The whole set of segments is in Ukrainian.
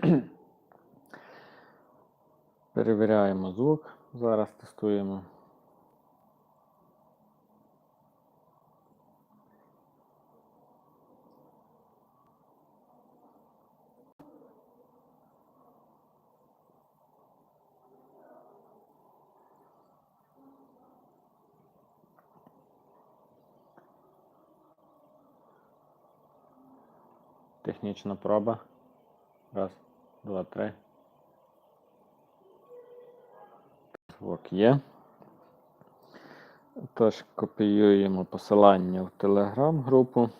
Перевіряємо звук. Зараз тестуємо. Технічна проба. Раз, два, три. Звук є. Тож копіюємо посилання в телеграм-групу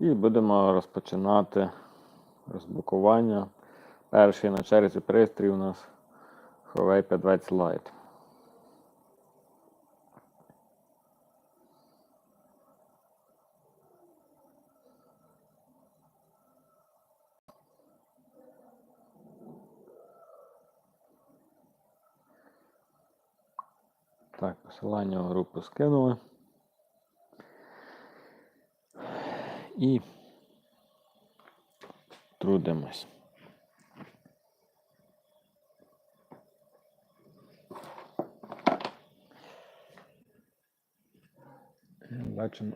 і будемо розпочинати розблокування. Перший на черзі пристрій у нас Huawei P20 Lite. Так, посилання в групу скинули. І трудимось. Бачимо.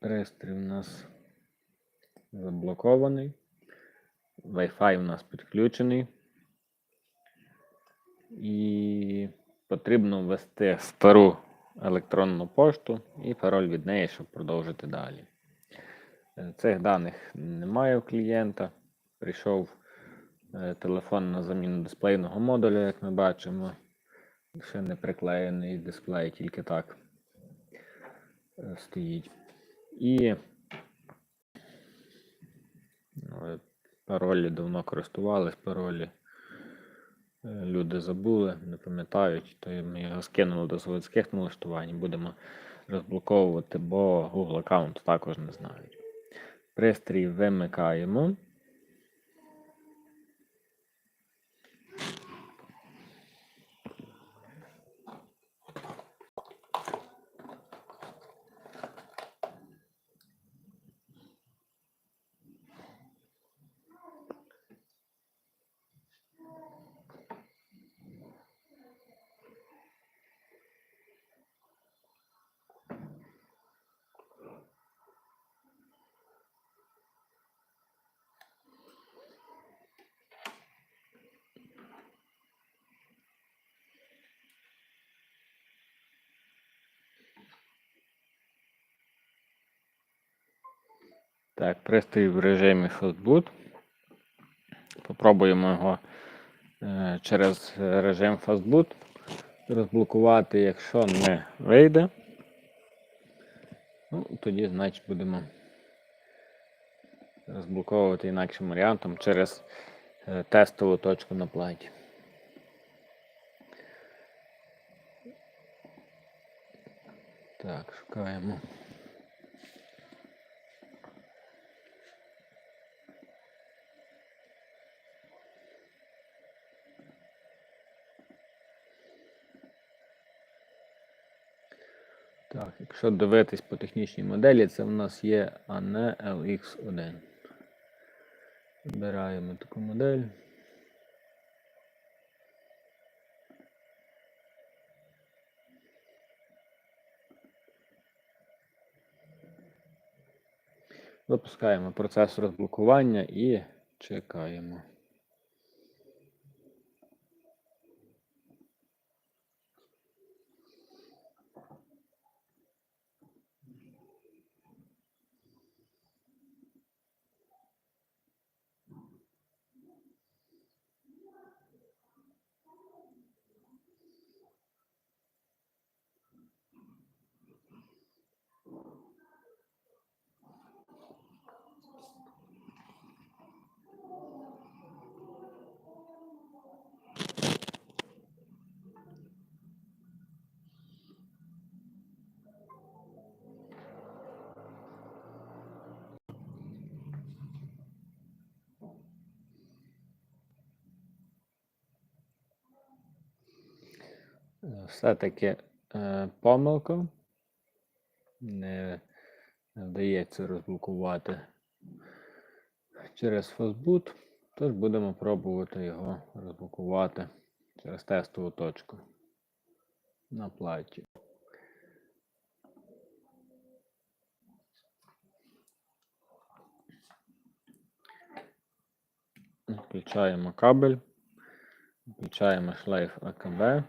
Пристрій у нас заблокований. Wi-Fi у нас підключений. І потрібно ввести стару електронну пошту і пароль від неї, щоб продовжити далі. Е, Цих даних немає у клієнта. Прийшов е, телефон на заміну дисплейного модуля, як ми бачимо. Ще не приклеєний дисплей, тільки так е, стоїть. І паролі давно користувались, паролі люди забули, не пам'ятають, то ми його скинули до заводських налаштувань будемо розблоковувати, бо Google аккаунт також не знають. Пристрій вимикаємо. Так, пристрій в режимі Fastboot. Попробуємо його е, через режим Fastboot розблокувати, якщо не вийде. Ну, тоді, значить, будемо розблоковувати інакшим варіантом через е, тестову точку на платі. Так, шукаємо. Так, якщо дивитись по технічній моделі, це в нас є ANE LX1. Вибираємо таку модель. Запускаємо процес розблокування і чекаємо. Е, Все-таки е, помилка. Не, вдається розблокувати через фастбут, тож будемо пробувати його розблокувати через тестову точку на платі. Включаємо кабель, включаємо шлейф АКБ.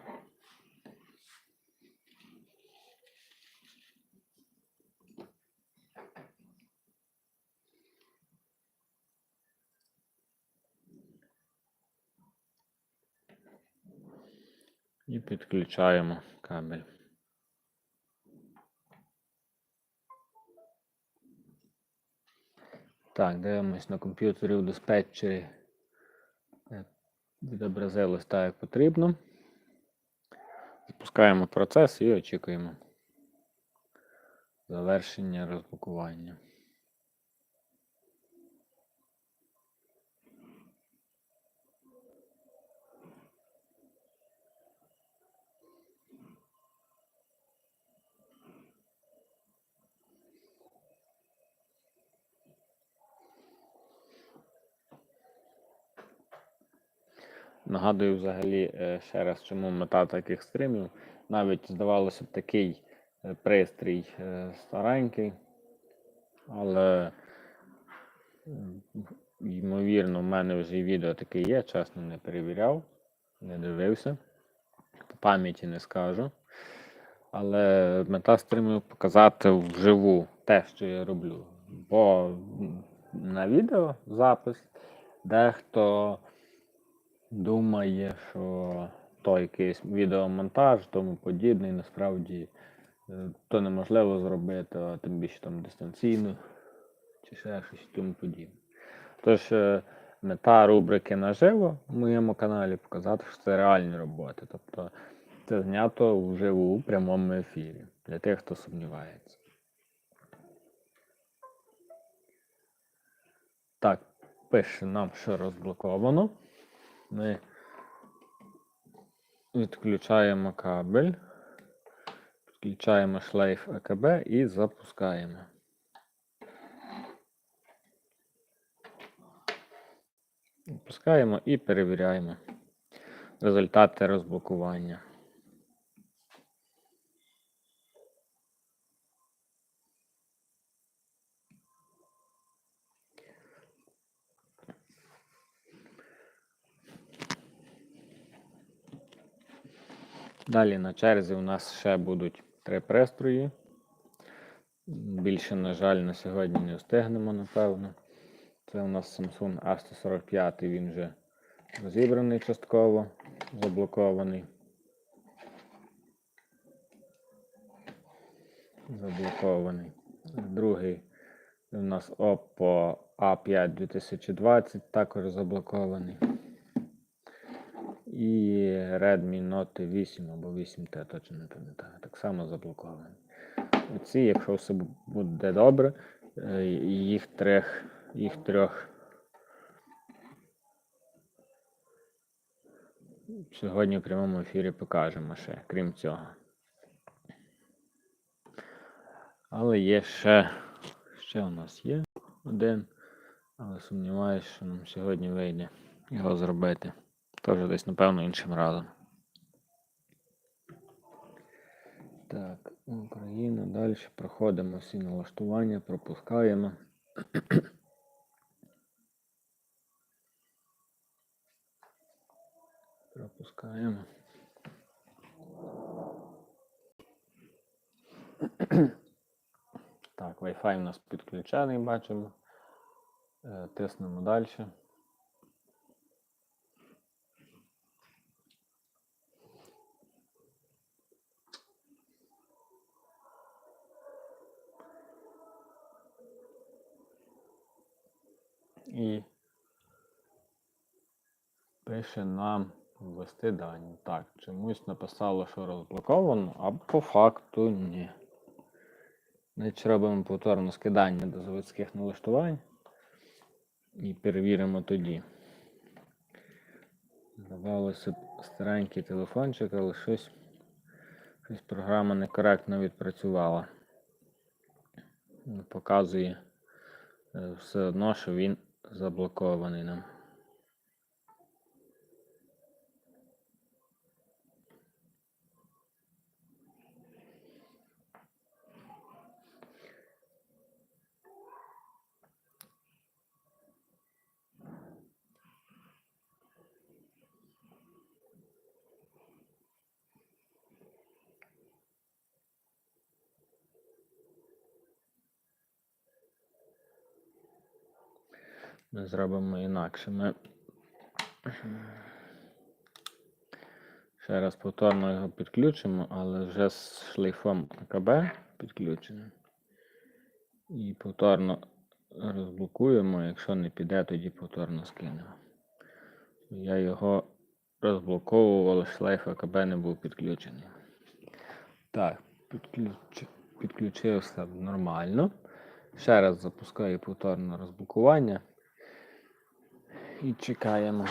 І підключаємо кабель. Так, дивимось на комп'ютері у диспетчері. Е, Відобразилось так, як потрібно. Запускаємо процес і очікуємо завершення розблокування. Нагадую взагалі е, ще раз, чому мета таких стримів. Навіть здавалося б такий е, пристрій е, старенький, але ймовірно, в мене вже відео таке є, чесно не перевіряв, не дивився. По пам'яті не скажу. Але мета стримів показати вживу те, що я роблю. Бо на відео запис дехто думає, що то якийсь відеомонтаж, тому подібний, насправді е, то неможливо зробити, а тим більше там дистанційно чи ще щось тому подібне. Тож е, мета рубрики наживо в моєму каналі показати, що це реальні роботи. Тобто це знято вживу у прямому ефірі для тих, хто сумнівається. Так, пише нам, що розблоковано. Ми відключаємо кабель, підключаємо шлейф АКБ і запускаємо. Запускаємо і перевіряємо результати розблокування. Далі на черзі у нас ще будуть три пристрої. Більше, на жаль, на сьогодні не встигнемо, напевно. Це у нас Samsung A145, він вже розібраний частково, заблокований. Заблокований. Другий у нас Oppo A5 2020, також заблокований. І Redmi Note 8 або 8T, точно не пам'ятаю. Так само заблокований. Оці, якщо все буде добре, е, їх трьох, їх трьох сьогодні в прямому ефірі покажемо ще, крім цього. Але є ще, ще у нас є один, але сумніваюся, що нам сьогодні вийде його зробити. Теж десь, напевно, іншим разом. Так, Україна. Далі проходимо всі налаштування, пропускаємо. Пропускаємо. Так, Wi-Fi у нас підключений, бачимо. Е, Тиснемо далі. І пише нам ввести дані. Так, чомусь написало, що розблоковано, а по факту ні. Значить, робимо повторне скидання до заводських налаштувань і перевіримо тоді. Здавалося б, старенький телефончик, але щось, щось програма некоректно відпрацювала. Показує е, все одно, що він заблокований нам. Ми зробимо інакше. Ми ще раз повторно його підключимо, але вже з шлейфом АКБ підключеним. І повторно розблокуємо. Якщо не піде, тоді повторно скинемо. Я його розблоковував, але шлейф АКБ не був підключений. Так, підключ... підключився нормально. Ще раз запускаю повторне розблокування. І чекаємо.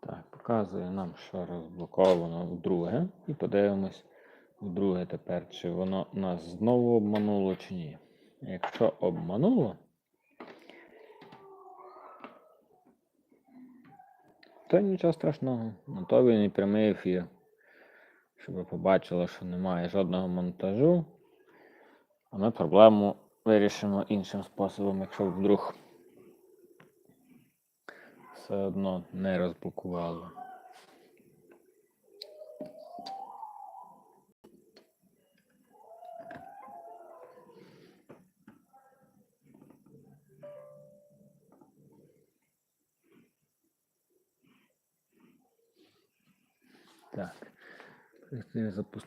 Так, показує нам, що розблоковано вдруге. І подивимось вдруге тепер, чи воно нас знову обмануло, чи ні. Якщо обмануло, то нічого страшного. Готовий прямий ефір. Щоб ви побачили, що немає жодного монтажу. А ми проблему вирішимо іншим способом, якщо вдруг все одно не розблокувало. Так.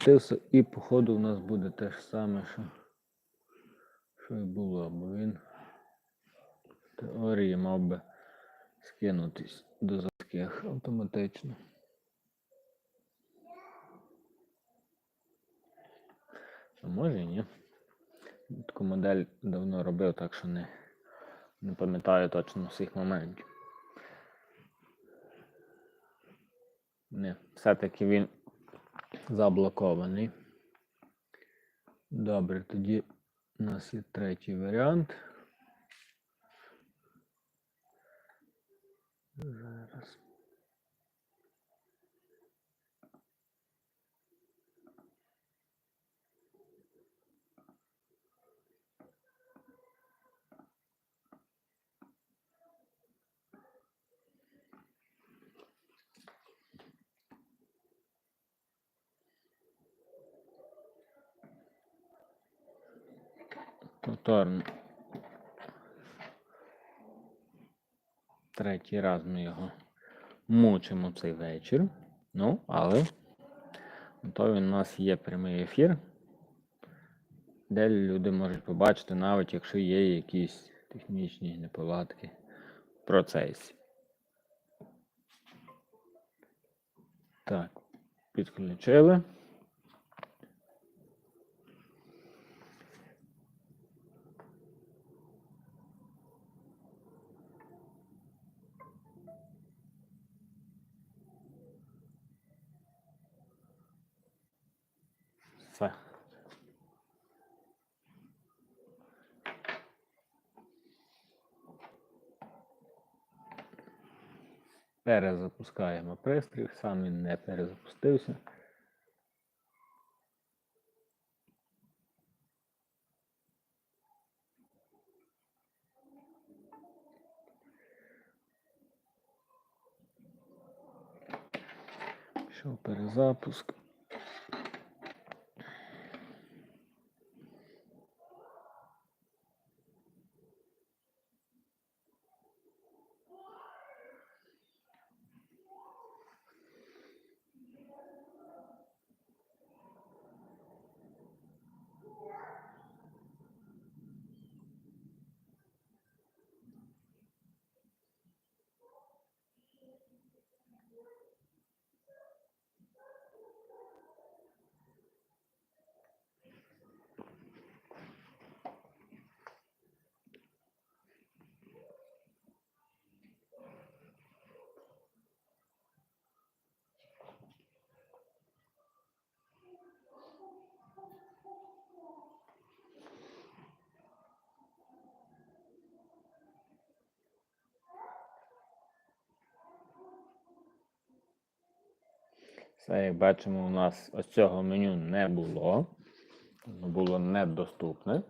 Пристрій і походу у нас буде те ж саме, що, що і було, бо він в теорії мав би скинутись до таких автоматично. А може ні. Таку модель давно робив, так що не, не пам'ятаю точно всіх моментів. Не, все-таки він заблокований. Добре, тоді у нас є третій варіант. Зараз. Повторно. Третій раз ми його мучимо цей вечір. Ну, але то він у нас є прямий ефір, де люди можуть побачити, навіть якщо є якісь технічні неполадки в процесі. Так, підключили. Перезапускаємо пристрій, сам він не перезапустився. Пішов перезапуск. Все, як бачимо, у нас ось цього меню не було. Воно було недоступне.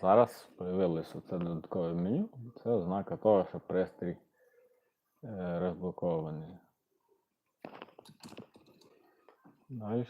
Зараз появилося це додаткове меню. Це ознака того, що пристрій е, розблокований. Далі.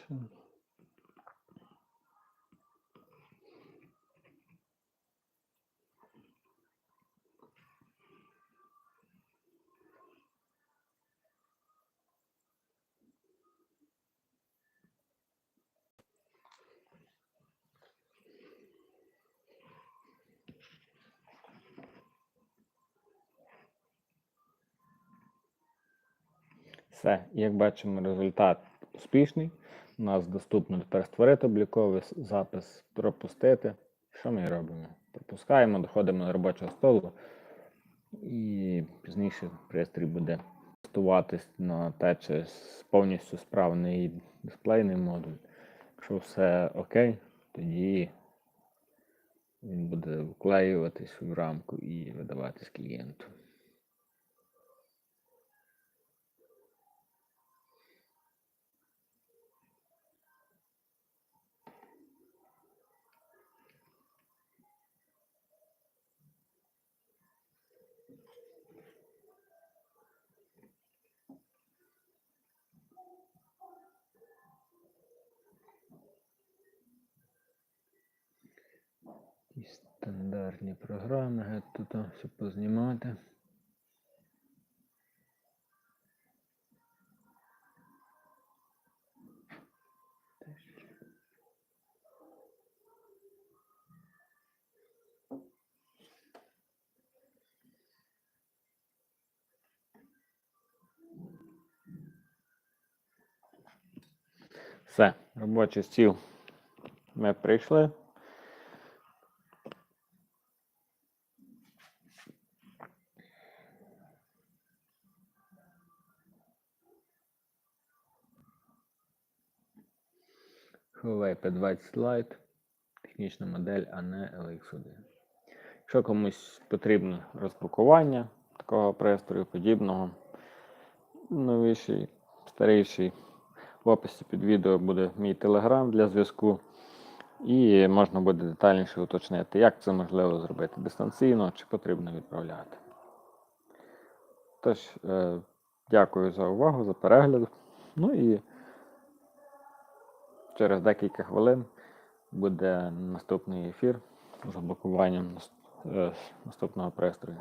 Все, як бачимо, результат успішний. У нас доступно тепер створити обліковий запис, пропустити. Що ми робимо? Пропускаємо, доходимо до робочого столу, і пізніше пристрій буде тестуватись на те, чи повністю справний дисплейний модуль. Якщо все окей, тоді він буде вклеюватись в рамку і видаватись клієнту. Якісь стандартні програми, тут все познімати. Все, робочий стіл ми прийшли. Huawei P20 Lite. Технічна модель, а не LX1. Якщо комусь потрібно розпакування такого пристрою, подібного, новіший, старіший, в описі під відео буде мій телеграм для зв'язку. І можна буде детальніше уточнити, як це можливо зробити дистанційно чи потрібно відправляти. Тож, е, дякую за увагу, за перегляд. Ну і через декілька хвилин буде наступний ефір з блокуванням е, наступного пристрою.